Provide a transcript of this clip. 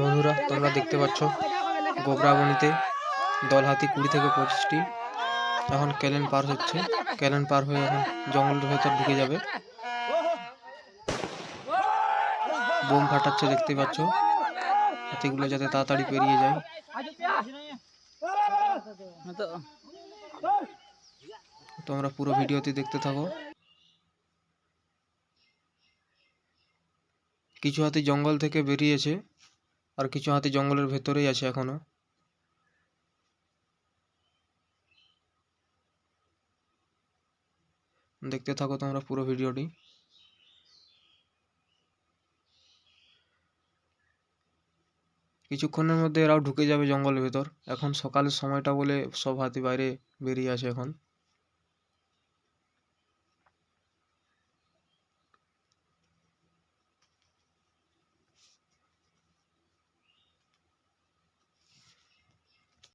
বন্ধুরা, তোমরা দেখতে পাচ্ছ গোবরাবনিতে দল হাতি কুড়ি থেকে পঁচিশটি। এখন ক্যালেন পার হচ্ছে। ক্যালেন পার হয়ে এখন জঙ্গলের ভেতর ঢুকে যাবে। বোম ফাটাচ্ছে, দেখতে পাচ্ছ? হাতিগুলো যাতে তাড়াতাড়ি পেরিয়ে যায়। তোমরা পুরো ভিডিওতে দেখতে থাকো। কিছু হাতি জঙ্গল থেকে বেরিয়েছে আর কিছু হাতি জঙ্গলের ভেতরেই আছে এখনও। দেখতে থাকো তোমরা পুরো ভিডিওটি। কিছুক্ষণের মধ্যে এরাও ঢুকে যাবে জঙ্গলের ভেতর। এখন সকালের সময়টা বলে সব হাতি বাইরে বেরিয়ে আছে এখন।